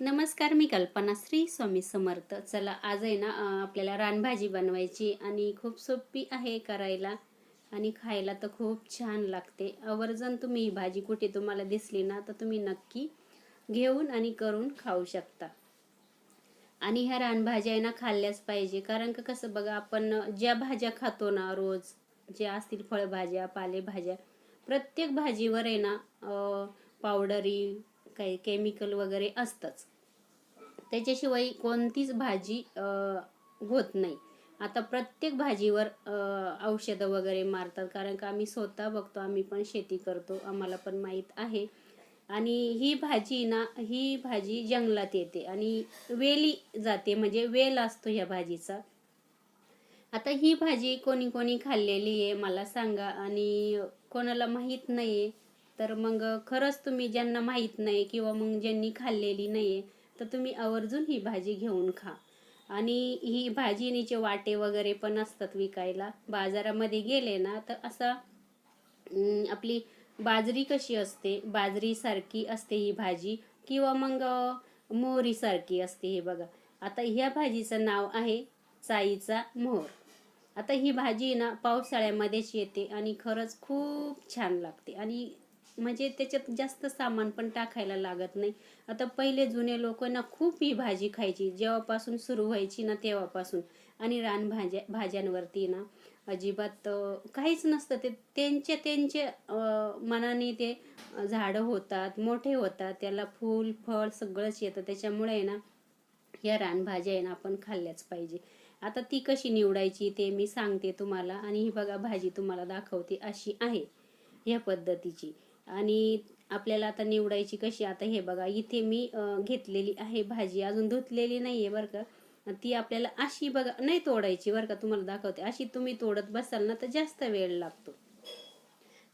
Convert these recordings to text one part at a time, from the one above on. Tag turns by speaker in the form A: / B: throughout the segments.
A: नमस्कार मी कल्पना श्री स्वामी समर्थ. चला आज आहे ना आपल्याला रानभाजी बनवायची आणि खूप सोपी आहे करायला आणि खायला तर खूप छान लागते. आवर्जून तुम्ही ही भाजी कुठे तुम्हाला दिसली ना तर तुम्ही नक्की घेऊन आणि करून खाऊ शकता. आणि ह्या रानभाज्या आहे ना खाल्ल्याच पाहिजे. कारण का कसं बघा आपण ज्या भाज्या खातो ना रोज ज्या असतील फळभाज्या पालेभाज्या प्रत्येक भाजीवर आहे ना पावडरी काही केमिकल वगैरे असतंच. त्याच्याशिवाय कोणतीच भाजी होत नाही. आता प्रत्येक भाजीवर औषधं वगैरे मारतात. कारण का आम्ही स्वतः बघतो आम्ही पण शेती करतो. आम्हाला पण माहीत आहे. आणि ही भाजी ना ही भाजी जंगलात येते आणि वेली जाते. म्हणजे वेल असतो ह्या भाजीचा. आता ही भाजी कोणी कोणी खाल्लेली आहे मला सांगा. आणि कोणाला माहीत नाही आहे तर मग खरंच तुम्ही ज्यांना माहीत नाही किंवा मग ज्यांनी खाल्लेली नाही आहे तर तुम्ही आवर्जून ही भाजी घेऊन खा. आणि ही भाजीनीचे वाटे वगैरे पण असतात विकायला. बाजारामध्ये गेले ना तर असा आपली बाजरी कशी असते? बाजरीसारखी असते ही भाजी किंवा मग मोहरीसारखी असते हे बघा. आता ह्या भाजीचं नाव आहे चाईचा मोहर. आता ही भाजी ना पावसाळ्यामध्येच येते आणि खरंच खूप छान लागते. आणि म्हणजे त्याच्यात जास्त सामान पण टाकायला लागत नाही. आता पहिले जुने लोक ना खूप ही भाजी खायची. जेव्हापासून सुरू व्हायची ना तेव्हापासून. आणि रानभाज्या भाज्यांवरती ना अजिबात काहीच नसतं. ते त्यांचे त्यांचे मनाने ते झाडं होतात मोठे होतात. त्याला फूल फळ सगळंच येतं. त्याच्यामुळे ना या रानभाज्या आहे ना आपण खाल्ल्याच पाहिजे. आता ती कशी निवडायची ते मी सांगते तुम्हाला. आणि ही बघा भाजी तुम्हाला दाखवते अशी आहे ह्या पद्धतीची. आणि आपल्याला आता निवडायची कशी आता हे बघा इथे मी घेतलेली आहे भाजी. अजून धुतलेली नाही आहे बरं का. ती आपल्याला अशी बघा नाही तोडायची बरं का तुम्हाला दाखवते. अशी तुम्ही तोडत बसाल ना तर जास्त वेळ लागतो.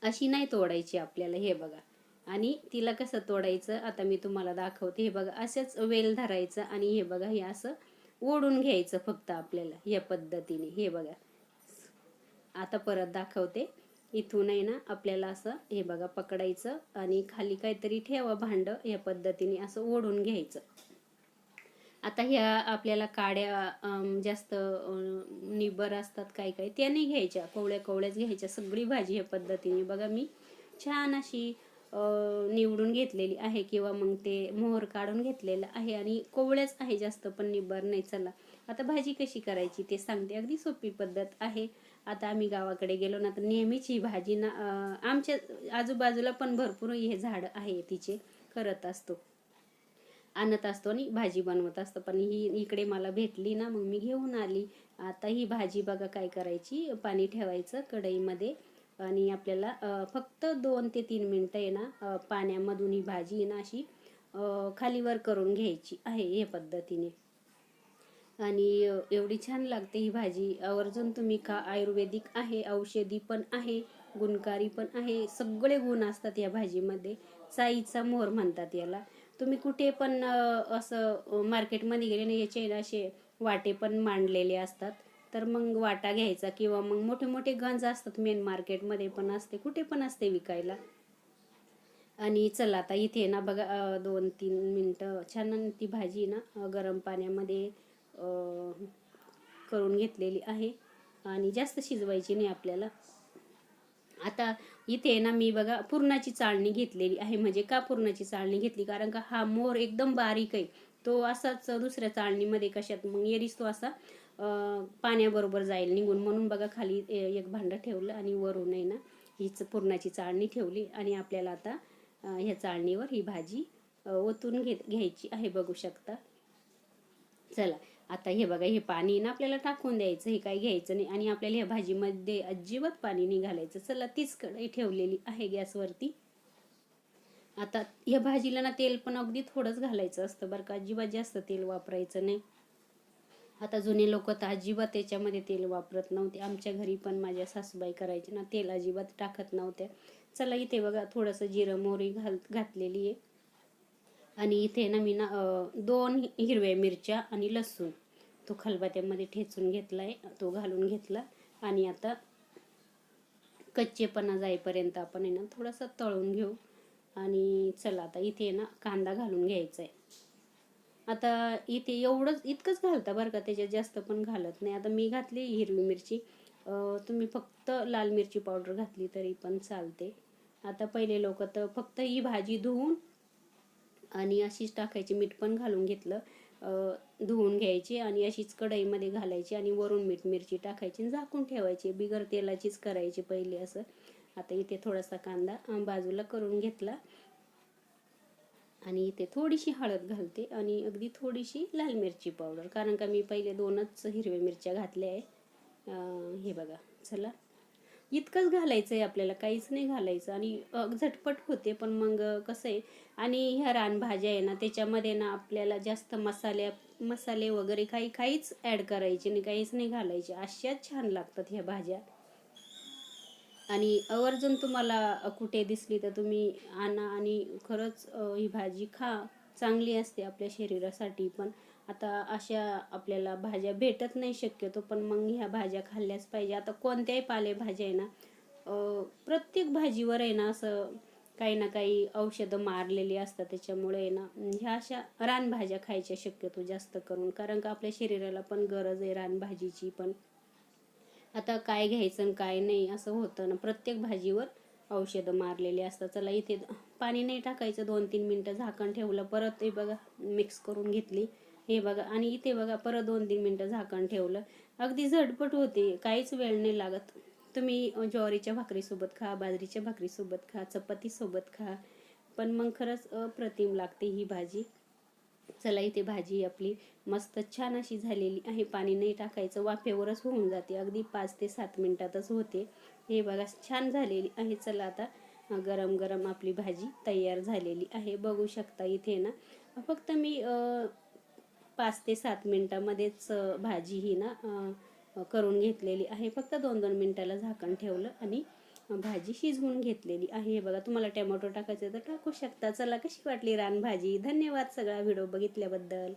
A: अशी नाही तोडायची आपल्याला हे बघा. आणि तिला कसं तोडायचं आता मी तुम्हाला दाखवते. हे बघा असंच वेल धरायचं आणि हे बघा हे असं ओढून घ्यायचं फक्त आपल्याला या पद्धतीने. हे बघा. आता परत दाखवते. इथून आहे ना आपल्याला असं हे बघा पकडायचं आणि खाली काहीतरी ठेवा भांड या पद्धतीने असं ओढून घ्यायचं. आता ह्या आपल्याला काड्या जास्त निबर असतात काही काही त्या नाही घ्यायच्या. कोवळ्या कोवळ्याच घ्यायच्या. सगळी भाजी ह्या पद्धतीने. बघा मी छान अशी निवडून घेतलेली आहे किंवा मग ते मोहर काढून घेतलेलं आहे आणि कोवळ्याच आहे जास्त पण निबर नाही. चला आता भाजी कशी करायची ते सांगते. अगदी सोपी पद्धत आहे. आता आम्ही गावाकडे गेलो ना तर नेहमीच ही भाजी ना आमच्या आजूबाजूला पण भरपूर हे झाडं आहे तिचे करत असतो. आणत असतो आणि भाजी बनवत असतो. पण ही इकडे मला भेटली ना मग मी घेऊन आली. आता ही भाजी बघा काय करायची पाणी ठेवायचं कढईमध्ये. आणि आपल्याला फक्त दोन ते तीन मिनटं आहे ना पाण्यामधून ही भाजी आहे ना अशी खालीवर करून घ्यायची आहे या पद्धतीने. आणि एवढी छान लागते ही भाजी. आवर्जून तुम्ही खा. आयुर्वेदिक आहे औषधी पण आहे गुणकारी पण आहे. सगळे गुण असतात या भाजीमध्ये. साईचा मोहर म्हणतात याला. तुम्ही कुठे पण असं मार्केटमध्ये गेले ना याचे असे वाटे पण मांडलेले असतात. तर मग वाटा घ्यायचा किंवा मग मोठे मोठे गंज असतात मेन मार्केटमध्ये पण असते कुठे पण असते विकायला. आणि चला आता इथे ना बघा दोन तीन मिनटं. छान ती भाजी ना गरम पाण्यामध्ये करून घेतलेली आहे. आणि जास्त शिजवायची नाही आपल्याला. आता इथे ना मी बघा पुरणाची चाळणी घेतलेली आहे. म्हणजे का पुरणाची चाळणी घेतली? कारण का हा मोर एकदम बारीक आहे. तो असाच दुसऱ्या चाळणीमध्ये कशात? मग येरीस तो असा पाण्याबरोबर जाईल निघून. म्हणून बघा खाली एक भांडं ठेवलं आणि वरून आहे ना हीच पुरणाची चाळणी ठेवली. आणि आपल्याला आता ह्या चाळणीवर ही भाजी ओतून घेत घ्यायची आहे. बघू शकता. चला. आता हे बघा हे पाणी ना आपल्याला टाकून द्यायचं हे काय घ्यायचं नाही. आणि आपल्याला ह्या भाजीमध्ये अजिबात पाणी नाही घालायचं. चला तीच कढई ठेवलेली आहे गॅसवरती. आता ह्या भाजीला ना तेल पण अगदी थोडंच घालायचं असतं बरं का. अजिबात जास्त तेल वापरायचं नाही. आता जुने लोक तर अजिबात त्याच्यामध्ये तेल वापरत नव्हते. आमच्या घरी पण माझ्या सासूबाई करायचे ना तेल अजिबात टाकत नव्हत्या. चला इथे बघा थोडंसं जिरं मोहरी घाल घातलेली आहे. आणि इथे ना मी ना दोन हिरव्या मिरच्या आणि लसूण तो खलबत्यामध्ये ठेचून घेतला आहे तो घालून घेतला. आणि आता कच्चेपणा जाईपर्यंत आपण आहे ना थोडासा तळून घेऊ. आणि चला आता इथे ना कांदा घालून घ्यायचा आहे आता इथे एवढंच इतकंच घालता बरं का त्याच्यात जास्त पण घालत नाही. आता मी घातली हिरवी मिरची. तुम्ही फक्त लाल मिरची पावडर घातली तरी पण चालते. आता पहिले लोक तर फक्त ही भाजी धुवून आणि अशीच टाकायची मीठ पण घालून घेतलं. धुवून घ्यायची आणि अशीच कढईमध्ये घालायची आणि वरून मीठ मिरची टाकायची आणि झाकून ठेवायची. बिगर तेलाचीच करायची पहिले असं. आता इथे थोडासा कांदा बाजूला करून घेतला. आणि इथे थोडीशी हळद घालते आणि अगदी थोडीशी लाल मिरची पावडर. कारण का मी पहिले दोनच हिरव्या मिरच्या घातल्या आहे. हे बघा चला. इतकंच घालायचं आहे आपल्याला काहीच नाही घालायचं. आणि झटपट होते पण मग कसं आहे आणि ह्या रानभाज्या आहे ना त्याच्यामध्ये ना आपल्याला जास्त मसाल्या मसाले वगैरे काही काहीच ॲड करायचे नाही काहीच नाही घालायचे. अशाच छान लागतात ह्या भाज्या. आणि आवर्जून तुम्हाला कुठे दिसली तर तुम्ही आणा आणि खरंच ही भाजी खा. चांगली असते आपल्या शरीरासाठी पण. आता अशा आपल्याला भाज्या भेटत नाही शक्यतो पण मग ह्या भाज्या खाल्ल्याच पाहिजे. आता कोणत्याही पालेभाज्या आहे ना प्रत्येक भाजीवर आहे ना असं काही ना काही औषधं मारलेली असतात. त्याच्यामुळे आहे ना ह्या अशा रानभाज्या खायच्या शक्यतो जास्त करून. कारण का आपल्या शरीराला पण गरज आहे रानभाजीची पण. आता काय घ्यायचं आणि काय नाही असं होतं ना प्रत्येक भाजीवर औषधं मारलेली असतात. चला इथे पाणी नाही टाकायचं दोन तीन मिनटं झाकण ठेवलं परत हे बघा मिक्स करून घेतली. हे बघा आणि इथे बघा परत दोन तीन मिनटं झाकण ठेवलं. अगदी झटपट होते काहीच वेळ नाही लागत. तुम्ही ज्वारीच्या भाकरीसोबत खा बाजरीच्या भाकरीसोबत खा चपातीसोबत खा. पण मग खरंच अप्रतिम लागते ही भाजी. चला इथे भाजी आपली मस्त छान अशी झालेली आहे. पाणी नाही टाकायचं वाफेवरच होऊन जाते. अगदी पाच ते सात मिनटातच होते. हे बघा छान झालेली आहे. चला आता गरम गरम आपली भाजी तयार झालेली आहे. बघू शकता इथे ना. फक्त मी पाच ते सात मिनटामध्येच भाजी ही ना करून घेतलेली आहे. फक्त दोन दोन मिनटाला झाकण ठेवलं आणि भाजी शिजवून घेतलेली आहे. हे बघा तुम्हाला टॅमॅटो टाकायचं तर टाकू शकता. चला कशी वाटली रानभाजी? धन्यवाद सगळा व्हिडिओ बघितल्याबद्दल.